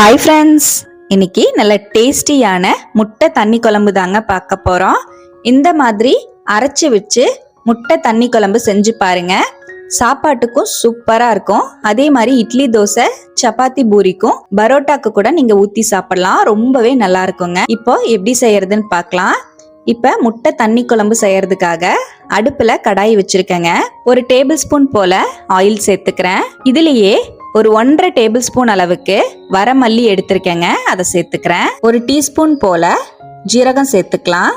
Hi friends இன்னைக்கு நல்ல டேஸ்டியான முட்டை தண்ணி குழம்பு தாங்க பார்க்க போகிறோம் இந்த மாதிரி அரைச்சி வச்சு முட்டை தண்ணி குழம்பு செஞ்சு பாருங்க. சாப்பாட்டுக்கும் சூப்பராக இருக்கும். அதே மாதிரி இட்லி தோசை சப்பாத்தி பூரிக்கும் பரோட்டாக்கு கூட நீங்கள் ஊற்றி சாப்பிடலாம். ரொம்பவே நல்லா இருக்குங்க. இப்போ எப்படி செய்யறதுன்னு பார்க்கலாம். இப்போ முட்டை தண்ணி குழம்பு செய்யறதுக்காக அடுப்பில் கடாய் வச்சிருக்கேங்க. ஒரு டேபிள் ஸ்பூன் போல ஆயில் சேர்த்துக்கிறேன். இதுலேயே ஒரு ஒன்றரை டேபிள் ஸ்பூன் அளவுக்கு வரமல்லி எடுத்திருக்கேங்க. அதை சேர்த்துக்கிறேன். ஒரு டீஸ்பூன் போல ஜீரகம் சேர்த்துக்கலாம்.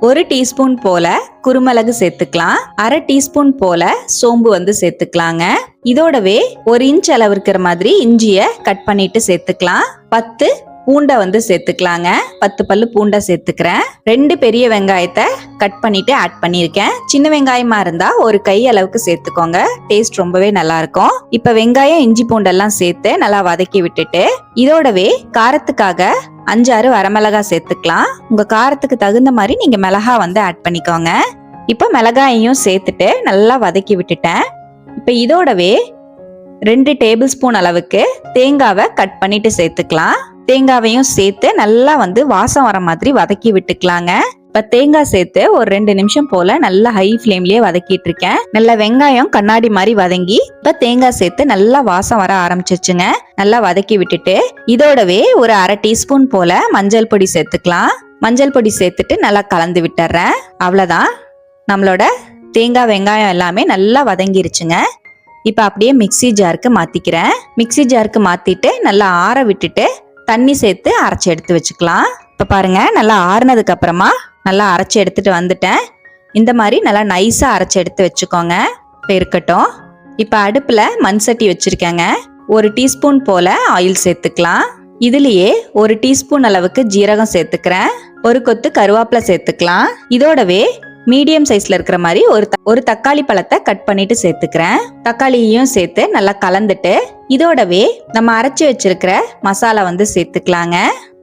ஒரு டீஸ்பூன் போல குருமிளகு சேர்த்துக்கலாம். அரை டீஸ்பூன் போல சோம்பு வந்து சேர்த்துக்கலாங்க. இதோடவே ஒரு இன்ச் அளவு இருக்கிற மாதிரி இஞ்சிய கட் பண்ணிட்டு சேர்த்துக்கலாம். பத்து பூண்டை வந்து சேர்த்துக்கலாங்க. பத்து பல்லு பூண்டை சேர்த்துக்கிறேன். ரெண்டு பெரிய வெங்காயத்தை கட் பண்ணிட்டு ஆட் பண்ணியிருக்கேன். சின்ன வெங்காயமா இருந்தா ஒரு கை அளவுக்கு சேர்த்துக்கோங்க. டேஸ்ட் ரொம்பவே நல்லா இருக்கும் இப்ப வெங்காயம் இஞ்சி பூண்டெல்லாம் சேர்த்து நல்லா வதக்கி விட்டுட்டு இதோடவே காரத்துக்காக அஞ்சாறு வரமிளகா சேர்த்துக்கலாம். உங்க காரத்துக்கு தகுந்த மாதிரி நீங்க மிளகா வந்து ஆட் பண்ணிக்கோங்க. இப்போ மிளகாயையும் சேர்த்துட்டு நல்லா வதக்கி விட்டுட்டேன். இப்போ இதோடவே ரெண்டு டேபிள் ஸ்பூன் அளவுக்கு தேங்காவை கட் பண்ணிட்டு சேர்த்துக்கலாம். தேங்காவையும் சேர்த்து நல்லா வந்து வாசம் வர மாதிரி வதக்கி விட்டுக்கலாங்க. இப்ப தேங்காய் சேர்த்து ஒரு ரெண்டு நிமிஷம் போல நல்லா ஹை ஃப்ளேம்லயே வதக்கிட்டு இருக்கேன். நல்ல வெங்காயம் கண்ணாடி மாதிரி வதங்கி இப்ப தேங்காய் சேர்த்து நல்லா வாசம் வர ஆரம்பிச்சிச்சுங்க நல்லா வதக்கி விட்டுட்டு இதோடவே ஒரு அரை டீஸ்பூன் போல மஞ்சள் பொடி சேர்த்துக்கலாம். மஞ்சள் பொடி சேர்த்துட்டு நல்லா கலந்து விட்டுறேன். அவ்வளவுதான். நம்மளோட தேங்காய் வெங்காயம் எல்லாமே நல்லா வதங்கிருச்சுங்க. இப்போ அப்படியே மிக்ஸி ஜாருக்கு மாத்திக்கிறேன். மிக்ஸி ஜாருக்கு மாத்திட்டு நல்லா ஆற விட்டுட்டு தண்ணி சேர்த்து அரைச்சி எடுத்து வச்சுக்கலாம். இப்போ பாருங்க நல்லா ஆறுனதுக்கு அப்புறமா நல்லா அரைச்சி எடுத்துட்டு வந்துட்டேன். இந்த மாதிரி நல்லா நைஸாக அரைச்சி எடுத்து வச்சுக்கோங்க. இப்போ இருக்கட்டும். இப்போ அடுப்பில் மண் சட்டி வச்சுருக்கேங்க. ஒரு டீஸ்பூன் போல் ஆயில் சேர்த்துக்கலாம். இதுலேயே ஒரு டீஸ்பூன் அளவுக்கு ஜீரகம் சேர்த்துக்கிறேன். ஒரு கொத்து கருவேப்பிலை சேர்த்துக்கலாம். இதோடவே மீடியம் சைஸ்ல இருக்கிற மாதிரி ஒரு த- ஒரு தக்காளி பழத்தை கட் பண்ணிட்டு சேர்த்துக்கிறேன். தக்காளியையும் சேர்த்து நல்லா கலந்துட்டு இதோடவே நம்ம அரைச்சி வச்சிருக்கிற மசாலா வந்து சேர்த்துக்கலாங்க.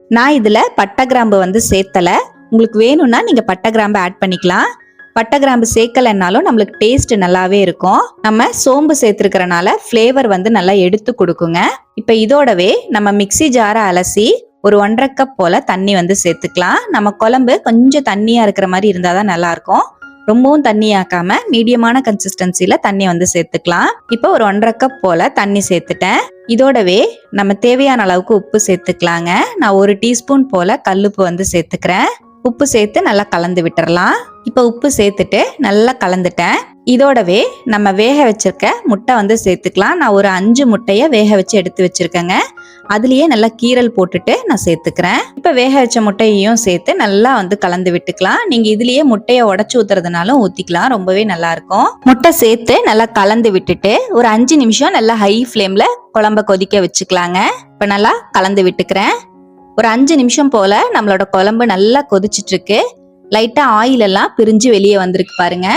நான் இதுல பட்டை கிராம்பு வந்து சேர்த்தல. உங்களுக்கு வேணும்னா நீங்க பட்டை கிராம்பு ஆட் பண்ணிக்கலாம். பட்டை கிராம்பு சேர்க்கலைன்னாலும் நம்மளுக்கு டேஸ்ட் நல்லாவே இருக்கும். நம்ம சோம்பு சேர்த்துருக்கறனால ஃப்ளேவர் வந்து நல்லா எடுத்து கொடுக்குங்க. இப்போ இதோடவே நம்ம மிக்ஸி ஜாரை அலசி ஒரு ஒன்றரை கப் போல தண்ணி வந்து சேர்த்துக்கலாம். நம்ம குழம்பு கொஞ்சம் தண்ணியா இருக்கிற மாதிரி இருந்தால் தான் நல்லா இருக்கும் ரொம்பவும் தண்ணியாக்காம மீடியமான கன்சிஸ்டன்சில தண்ணி வந்து சேர்த்துக்கலாம். இப்போ ஒரு ஒன்றரை கப் போல தண்ணி சேர்த்துட்டேன். இதோடவே நம்ம தேவையான அளவுக்கு உப்பு சேர்த்துக்கலாங்க. நான் ஒரு டீஸ்பூன் போல கல்லுப்பு வந்து சேர்த்துக்கிறேன். உப்பு சேர்த்து நல்லா கலந்து விட்டுறலாம். இப்போ உப்பு சேர்த்துட்டு நல்லா கலந்துட்டேன். இதோடவே நம்ம வேக வச்சிருக்க முட்டை வந்து சேர்த்துக்கலாம். நான் ஒரு அஞ்சு முட்டையை வேக வச்சு எடுத்து வச்சிருக்கேங்க. அதுலேயே நல்லா கீரல் போட்டுட்டு நான் சேர்த்துக்கிறேன். இப்போ வேக வச்ச முட்டையையும் சேர்த்து நல்லா வந்து கலந்து விட்டுக்கலாம். நீங்கள் இதுலேயே முட்டையை உடச்சி ஊத்துறதுனாலும் ஊற்றிக்கலாம் ரொம்பவே நல்லா இருக்கும். முட்டை சேர்த்து நல்லா கலந்து விட்டுட்டு ஒரு அஞ்சு நிமிஷம் நல்லா ஹை ஃப்ளேமில் குழம்ப கொதிக்க வச்சுக்கலாங்க. இப்போ நல்லா கலந்து விட்டுக்கிறேன். ஒரு அஞ்சு நிமிஷம் போல் நம்மளோட குழம்பு நல்லா கொதிச்சிட்ருக்கு. லைட்டாக ஆயிலெல்லாம் ஆயில் எல்லாம் பிரிஞ்சு வெளியே வந்திருக்கு பாருங்க.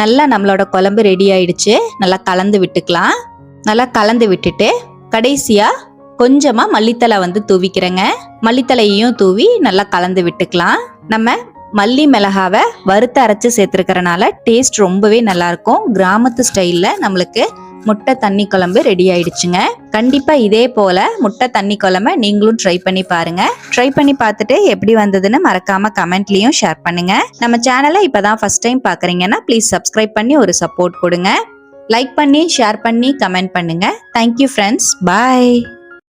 நல்லா நம்மளோட குழம்பு ரெடி ஆயிடுச்சு. நல்லா கலந்து விட்டுக்கலாம். நல்லா கலந்து விட்டுட்டு கடைசியாக கொஞ்சமா மல்லித்தலை வந்து தூவிக்கிறேங்க. மல்லித்தலையையும் தூவி நல்லா கலந்து விட்டுக்கலாம். நம்ம மல்லி மிளகாவை வறுத்து அரைச்சு சேர்த்துருக்கறனால டேஸ்ட் ரொம்பவே நல்லா இருக்கும் கிராமத்து ஸ்டைல்ல நம்மளுக்கு முட்டை தண்ணி குழம்பு ரெடி ஆயிடுச்சுங்க. கண்டிப்பா இதே போல முட்டை தண்ணி குழம்பை நீங்களும் ட்ரை பண்ணி பாருங்க. ட்ரை பண்ணி பார்த்துட்டு எப்படி வந்ததுன்னு மறக்காம கமெண்ட்லயும் ஷேர் பண்ணுங்க. நம்ம சேனலை இப்பதான் ஃபர்ஸ்ட் டைம் பாக்குறீங்கன்னா ப்ளீஸ் சப்ஸ்கிரைப் பண்ணி ஒரு சப்போர்ட் கொடுங்க. லைக் பண்ணி ஷேர் பண்ணி கமெண்ட் பண்ணுங்க. Thank you friends bye